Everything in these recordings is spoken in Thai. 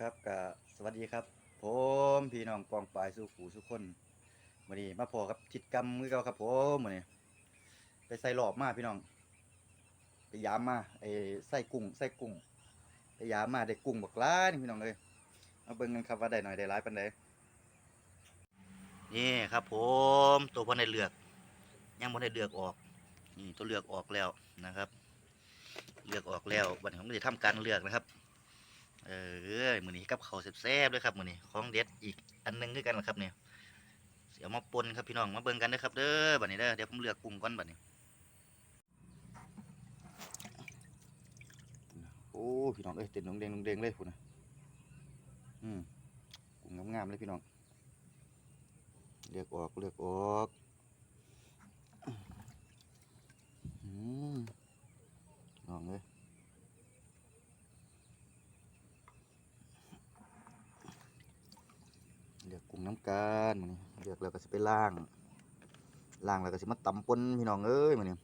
ครับก็สวัสดีครับ ผมพี่น้องปองปายสู้ขู่สุกคนวันนี้มาพอกับทิศกรรมมือเก่าครับผมวันนี้ไปใส่หลอบมาพี่น้อง ไปยามมาไอ้ใส่กุ้งใส่กุ้งไปยามมาได้กุ้งบักล้ายนี่พี่น้องเลยมาเบิ่งกันครับว่าได้หน่อยได้ร้ายปานใดนี่ครับ ผมตัวพอได้เลือก ยังพ่ได้เลือกออกนี่ตัวเลือกออกแล้วนะครับ เลือกออกแล้ววันนี้ผมจะทำการเลือกนะครับ เออ มือนี้กับเขาแซ่บๆเลยครับมือนี้ของเด็ดอีกอันหนึงด้วยกันละครับเนี่ยเสียมาปนครับพี่น้องมาเบิ่งกันเด้อครับเด้อบัดนี้เด้อเดี๋ยวผมเลือกกุ้งก่อนบัดนี้โอ้พี่น้องเอ้ยเต็มนงเดงนงเดงเลยพุ่นะอืมกุ้งงามๆเลยพี่น้องเลือกออกเลือกออกอืมน้องเลย รุงน้ำกันมันนี่เลือกแล้วก็สิไปล่างล่างแล้วก็สิมาตำปนพี่น้องเอ้ยมันนี่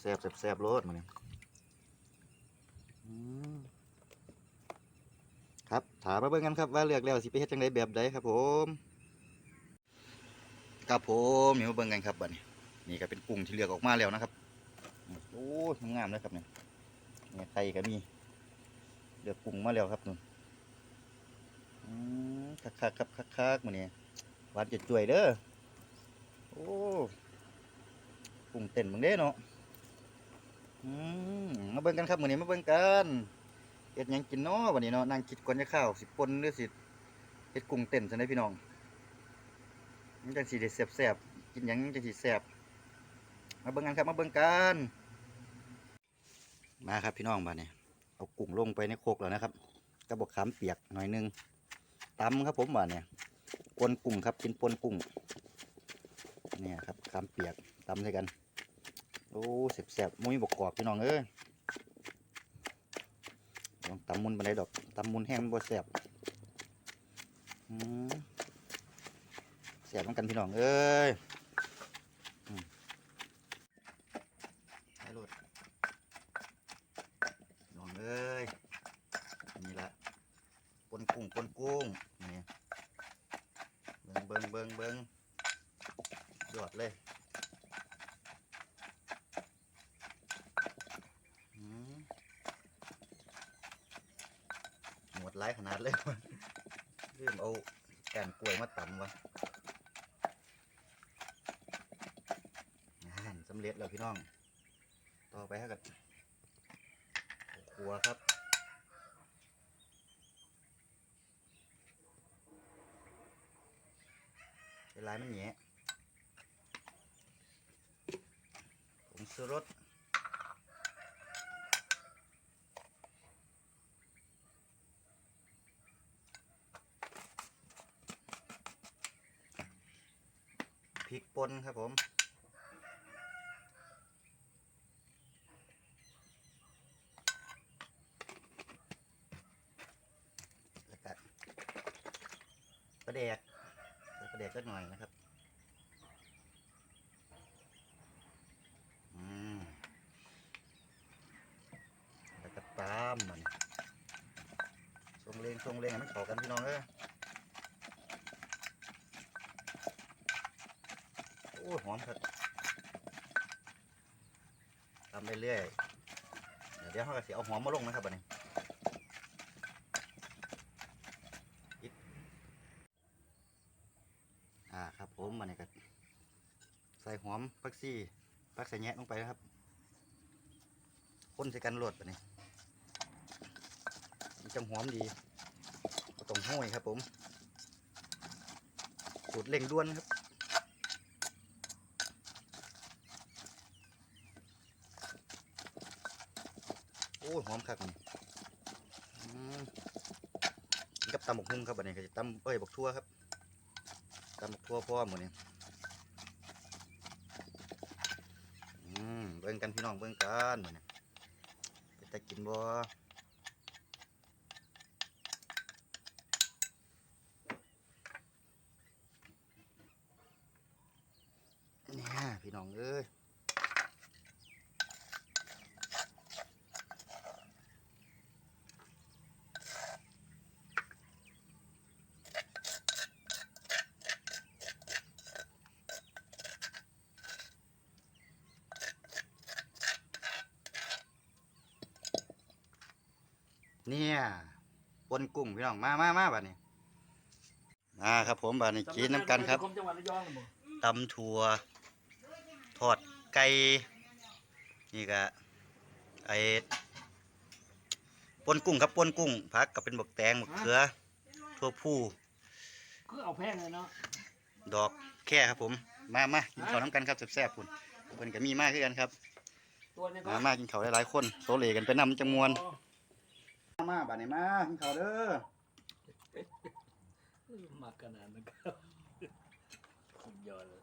แซ่บๆแซ่บรสมันนี่อืมครับถามมาเบิ่งกันครับว่าเลือกแล้วสิไปเฮ็ดจังไดแบบใดครับ ผมครับผมนี่มาเบิ่งกันครับบัดนี้นี่ก็เป็นกุ้งที่เลือกออกมาแล้วนะครับโอ้ยงามเลยครับเนี่ยเนี่ยไข่ก็มีเลือกกุ้งมาแล้วครับนุ่นอืม คักครับคักคักมื้อนี้หวานจะจ่วยเด้อโอ้ปรุงเต้นเบิ่งเด้เนาะอืมมาเบิ่งกันครับมือนี้มาเบิ่งกันเฮ็ดยังกินเนาะวันนี้เนาะนั่งคิดก่อนจะข้าวสิปนหรือสิเฮ็ดกุ้งเต้นซั่นเด้พี่น้องมันจังสิได้แซ่บๆกินยังจังสิแซ่บมาเบิ่งกันครับมาเบิ่งกันมาครับพี่น้องบัดนี้เอากุ้งลงไปในโคกแล้วนะครับกระบอกขามเปียกหน่อยนึง ตำครับผมว่าเนี่ยปนกุ้งครับกินปนกุ้งเนี่ยครับคามเปียกตำใส่กันโอ้เสียบเสียบๆมุ้ยบกกรอบพี่น้องเอ้ยลองตำมุนไปไหนดอกตำมุนแห้งมันบ่เสียบอืมเสียบเหมืองกันพี่น้องเอ้ยอืมให้รดพี่น้องเอ้ยนี่ละ ปนกุ้งปนกุ้งนี่เบิงเบิงเบิงเบิงยอดเลยหมดไร้ขนาดเลยเริ่มเอาแกนกล้วยมาตำวะอ่านสำเร็จแล้วพี่น้อง ต่อไปให้กับขัวครับ ลายมันแหยะผงชูรสพริกป่นครับผม แล้วก็ปลาแดกใส่ปลาแดกก็หน่อยนะครับ อืมแล้วก็ตามมันทรงเลงทรงเลงให้มันเข้ากันพี่น้องเอ้ยโอ้หอมครับตามเรื่อยเดี๋ยวเดี๋ยวเขาก็สิเอาหอมมาลงนะครับบัดนี้อิดอ่าครับผมบัดนี้ก็ใส่หอมผักชีผักใส่แงะลงไปนะครับคนใส่กันโหลดบัดนี้ มันจะหอมดีต้องห้อยครับผมสูตรเร่งด่วนครับโอ้หอมคักมันอืมนี่กับตำบกหุ่งครับบัดนี้ก็จะตำเอ้ยบกทั่วครับตำบกทั่วพ่อหมดนี่อืมเบิ่งกันพี่น้องเบิ่งกันหมดนี่จะกินบ่้องเอ้ยเนี่ยปนกุ้งพี่น้องมามามาบัดนี้มาครับผมบัดนี้กินน้ำกันครับตำถั่ว ไก่นี่ก็ไอปนกุ้งครับปนกุ้งผักก็เป็นบักแตงบักเขือทั่วผู้คือเอาแพงเลยเนาะดอกแค่ครับผม มามากินข้าวน้ำกันครับแซ่บๆคุณเพิ่นก็มีมากขึ้นกันครับตัวนี้ก็มามากินข้าวหลายๆคนโซเลกันไปนำจังมวนมาบาดนี้มากินข้าวเด้อมากขนาดนั้นครับสุดยอดเลย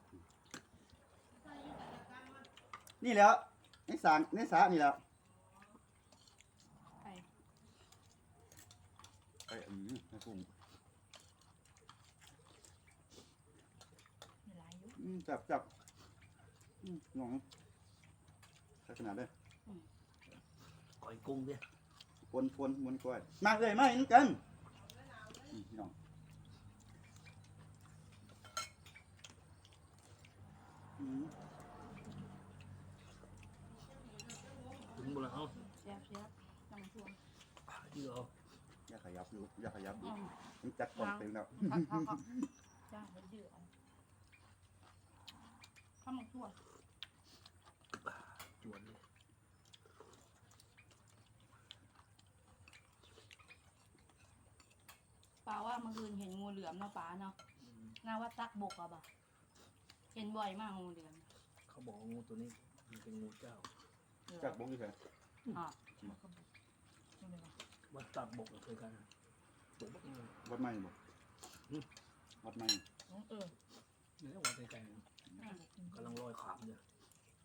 นี่แหล้วในสางในสานี่แหล้วไปไอ้อืมให้กุ้งมีหลายอยุอืมจับจับอืมน้องใส่ขนาดเด้อก่อยกุ้งดิปนปนมวนกล้วยมาเลยมาเห็นกันอืมพี่น้องอืม ถึงบุญแล้วเสียบเสียบน้ำท่วมที่เราอย่าขยับดูอย่าขยับดูอืมมันจัดกล่องเต็มแล้วพักพักพักจ้าเดี๋ยวเดือดเอาข้าวหมกทั่วจวนเลยปลาว่าเมื่อคืนเห็นงูเหลือมเนาะปลาเนาะน่าว่าตักบกอะบ่ะเห็นบ่อยมากงูเหลือมเขาบอกว่างูตัวนี้มันเป็นงูเจ้า เหลือจักบงอยู่ไสอะวัดตับบกเคยกันตกบกนี่วัดใหม่บ่วัดใหม่เออนี่วัดไกลๆกำลังลอยขามเนี่ย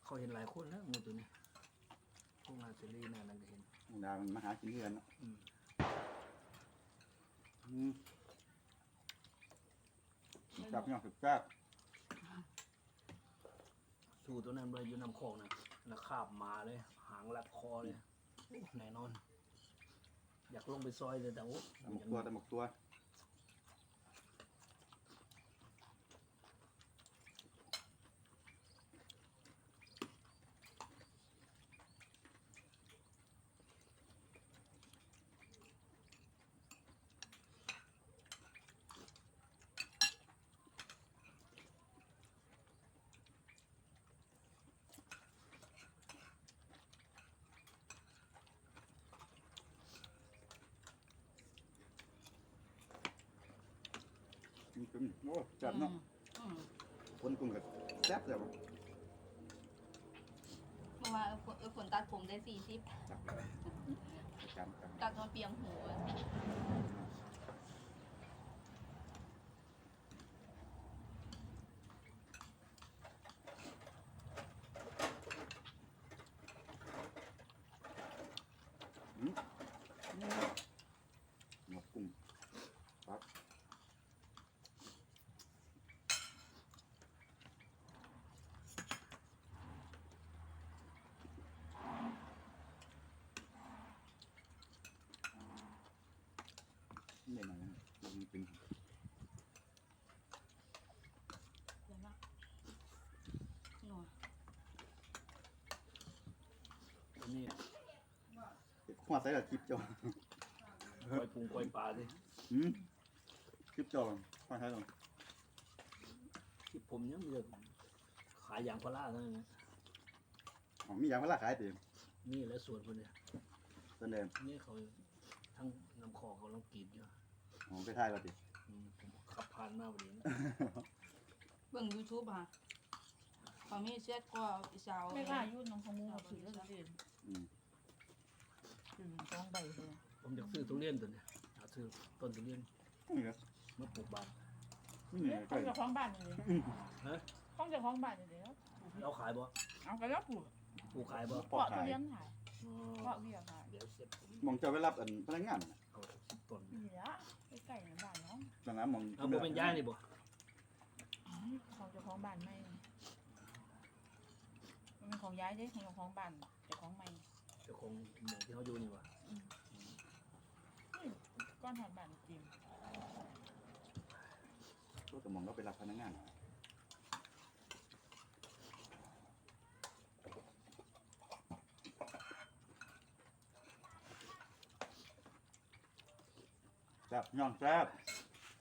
เขาเห็นหลายคนแล้วงูตัวนี้พวกงานเซรีน่านั่นก็เห็นดามันมาหากินเพื่อนเนาะอืมอืมจับพี่น้องจับสู้ตัวนั้นเลยอยู่น้ำคลองนะ นะคาบมาเลย หางรัดคอเลย แน่นอน อยากลงไปซอยเลยแต่โอ้ตำหมกตัวตำหมกตัว อืมอืมโอ้จับเนาะอืมคนกลุ่มกับแซ่บเลยบ่เมื่อวานเออฝนเออฝนตัดผมได้สี่สิบจับเลยจับจับ ตัดจนเปียงหูเลย หมกกุ้งปั๊บ นี่หน่อยนะมันเป็นเดี๋ยวนะหนัวตัวนี้หัวใส่ละคลิปจอกอยปุงกอยปลาดิหืมคลิปจอหัวใส่ลงที่ผมเนี่ยมันจะขายยางพาราเท่านั้นนะอ๋อมียางพาราขายเต็มนี่และสวนคนเนี่ยต้นแดงนี่เขาทั้งน้ำคอเขาลองกรีดอยู่อ๋อ ไปถ่ายแล้วดิอืมผมขับผ่านมาพอดีนะเบิ่งยูทูบค่ะเขามีเช็ดก็อีสาวไม่กล้ายุ่นน้องขโมยเอาถือแล้วเด่นอืมถือสองใบเลยผมอยากซื้อทุเรียนตัวเนี้ยหาซื้อต้นทุเรียนนี่ครับมาปลูกบ้านนี่เนี่ยใกล้ต้องจะคล้องบ้านเลยฮะต้องจะคล้องบ้านเลยแล้วเราขายบ่เอาไปแล้วปลูกปลูกขายบ่ปอกเพาะทุขายเรียนขายอ๋อเพาะเรียนขายเดี๋ยวเสร็จผมมองจะไปรับอันพนักงานน่ะเอาสิบต้นนี่ละ ใกล้ๆในบ้านเนาะตอนนั้นมองเอาบ่เป็นย้ายนี่บ่เขาจะคล้องบ้านไม่มันเป็นของย้ายเด้ของเจ้าของบ้านเจ้าของใหม่เจ้าของหมองที่เขาอยู่นี่วะก้อนหอดบ้านจริงก็จะมองเราไปรับพนักงาน แซ่บย่องแซ่บ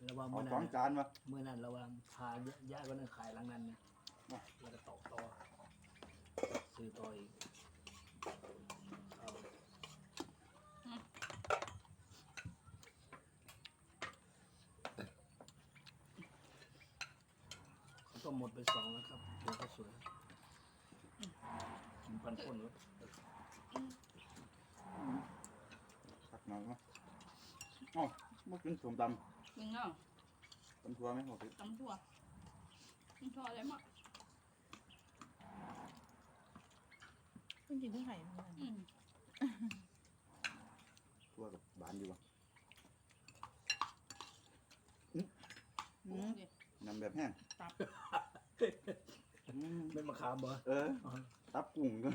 ระวังเอาเมื่อสองนั้นจานวะเมื่อนั้นระวังพาญาติก็นั่งขายหลังนั้นเนี่ยแล้วก็ต่อต่อซื้อต่ออีกเอาเขาต้องหมดไปสองแล้วครับเดี๋ยวก็สวยกินพันคนแล้วตักหน่อยมั้ยอ๋อมา กินส้มตกินเนาะำตำทัวไหมโอเคตำถั่วตำถั่วอะไรมั่งเพิ่งกินเพิ่งไข่เหมือนกันอืมทัวกับบานอยู่วะปรุงดินำแบบแห้งตับอืมเป็นมะขามบ่เออ ตับกุ้งก็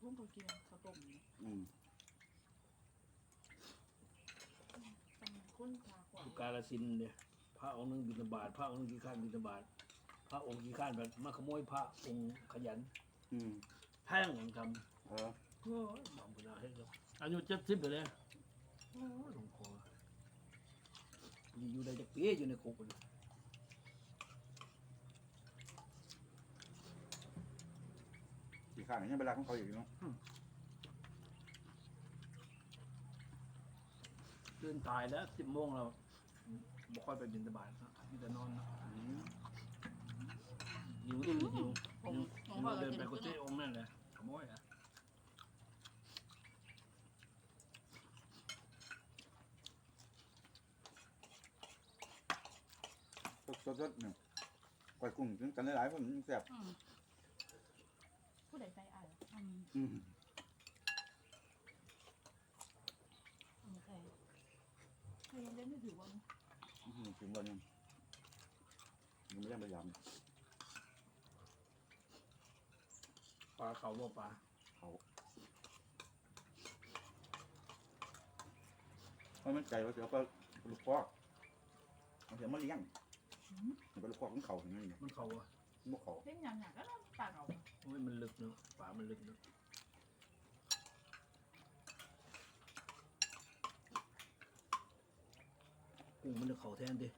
เพิ่งเคยกินข้าวต้มนี่อืมต้องข้นปลาขวาอยู่กาลสินธุ์เนี่ยพระองค์หนึงบิณฑบาตพระองค์หนึงกี่ข้านบิณฑบาตพระองค์กี่ข้านแบบมาขโมยพระองค์ขยันอืมแท่งของทเออำโอ้ยบางคนเอาให้ครับอายุเจ็ดสิบไปเลยโอ้ยหลวงพ่อนี่อยู่ได้จักปีอยู่ในคุกเลย ข้างยังเวลาของเขาอยู่เนาะตื่นตายแล้วสิบโมงแล้วบ่ค่อยไปบิณฑบาตนะมีแต่นอนนะอืมหิวที่หิวผมหลวงหิพ่อวเราเดินกินไปกุขึ้นฏิองค์นั่นแหละขโมยอะสดสดสดเนี่ยก้อยกุ้งกินกันหลายๆคนมันแซ่บอืม ผู้ใดใส่อะอืมอืมโอเคคือยังเล่นไม่ถือว่าอืมถึงวันยังยังไม่ยังพยายามปลาเขาบ่ปลาเขาเพราะมันใจว่าเสือปลาลูกคอกมันเสือมาเลี้ยงมันเป็นลูกคอกของเขาอย่างนี้มันเขาอะพวกเขาเล่นยังไงก็ต้อง ปากเอาโอ้ยมันลึกเนอะปลามันลึกเนอะกุ้งมันจะเขาแทนดิ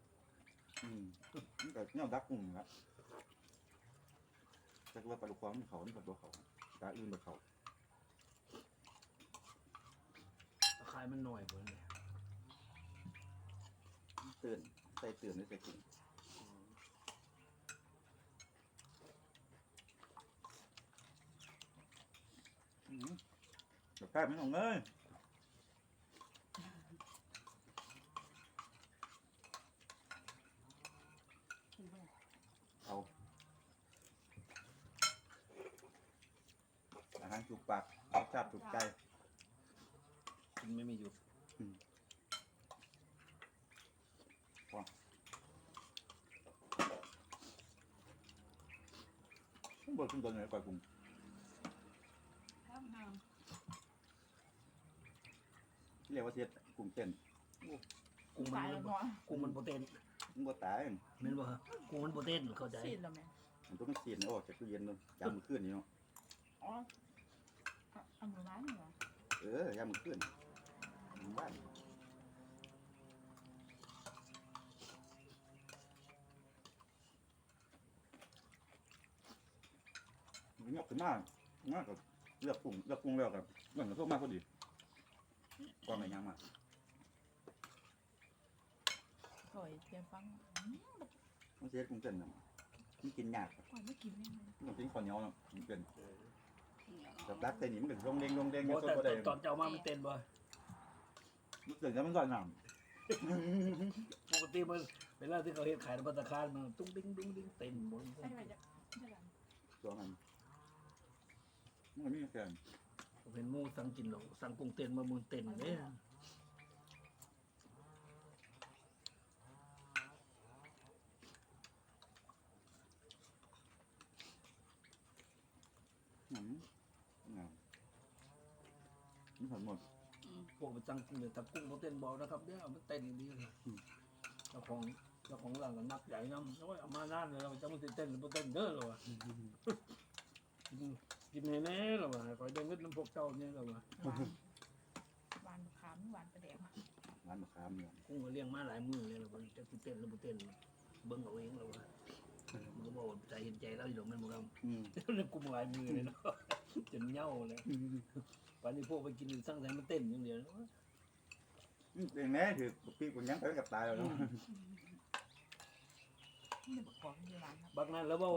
อืมมันก็เนี่ยดักกุ้งครับแต่ว่าปลาลูกคอกมันเขานี่กับตัวเขาตาอื่นแบบเขาตะไคร้มันหน่อยกว่านี้เตือนใส่เตือนด้วยใส่กุ้งอืม แบบแค่ไม่ต้องเงยถือว่าเอาอาหารถูกปากรสชาติถูกใจกินไม่มีหยุดข้างบนขึ้นบนเลยก่อยกุ้ง ข้ามทาง เรียกว่าเสียดกุ้งเต้นกุ้งมัตายนแล้วเนาะกุ้งมันโปรตีนมันบ่ตายเม่นบ่ฮะกุ้งมันโปรตีนเข้าใจสีดแล้วไหมมันต้องเสียนออกจากตู้เย็นเลยยามมือขึ้นนี่เนาะอ๋ออันหนูร้านเหรอเออยามมือขึ้นมันบ้านมันยกขึ้นมากมากกับเลือกกุ้งเลือกกุ้งแล้วกับเรื่องกับพวกมากพอดี กวางไหนยังมาก่อยเตรียมฟังมันเสียดกุ้งเต้นน่ะมันกินยากครับก่อยไม่กินแม่เลยมันกินข้าวเหนียวเนาะกุ้งเต้นเหนียวกับรักเต้นนี่มันก็ลงเด้งลงเด้งบ่สดแต่บ่ได้ตอนเจ้ามามันเต้นบ่มันเต้นแล้วมันก่อนน้ปกติมันเวลาที่เขาเฮ็ดขายในภัตตาคารมันตุ้งดิ้งตุ้งดิ้งเต้นบ่ใช่ไหมจ๊ะใช่ไหมำตัวมันมันมีแค่ผม เห็นหมูสั่งกินหรอกสั่งกุ้งเต้นมามึงเต้นเด้อืมอ่ามันหมดหมดอืมพวกมันสั่งกุ้งเนี่ยถ้ากุ้งบ่เต้นบ่นะครับเด้อมันเต้นดีเลยเจ้าของจ้าของร้านก็นักใหญ่น้ำโอ้ยเอามานั่นเลยเราจะมาเต้นหรือไม่เต้นเด้อหรอวะ กินกินแน่ๆหรอวะคอยเดินเงินน้ำพวกเจ้าเนี่ยหรอวะหวานหวานมะขามหวานประแดกร้านมะขามเนี่ยกุ้งก็เลี้ยงมาหลายมือเลยหรอวะจะสิเต้นหรือไม่เต้นเบิ่งเอาเองหรอวะมันก็บอกว่าใจเห็นใจเราอยู่ตรงนั้นมั้งครับอืมเล่นกุ้งหลายมือเลยเนาะจนเหย้าเลยวันนี้พวกไปกินสร้างแต่มันเต้นอย่างเดียวอืมเป็นแม่ถือปีกุญยังไปกับตายแล้วเนาะนี่บะขอที่ร้านครับบักนั้นแล้วว่า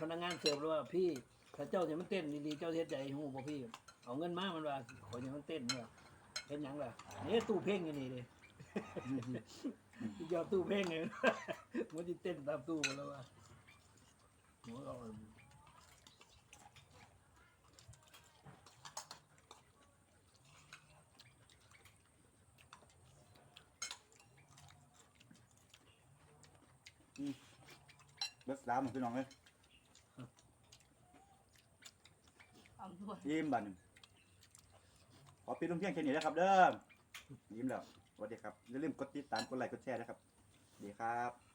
พนักงานเสิร์ฟแล้วว่าพี่ ถ้าเจ้าจะมันเต้นดีๆเจ้าเฮ็ดใจหูบ่พี่ เอาเงินมามันว่าขออย่างมันเต้นเนี่ยเป็นหยังล่ะนี่ตู้เพลงอยู่นี่ดิที่เจ้าตู้เพลงไงมันจะเต้นตามตู้มาแล้วว่าโอ้ยเอาเบิร์ดสามพี่น้องเลย องด้วย ยิ้มบัดนขอปิดลงเพียงแค่นี้นะครับ เด้อยิ้มแล้วสวัสดีครับอย่าลืมกดติดตามกดไลค์กดแชร์นะครับ ดีครับ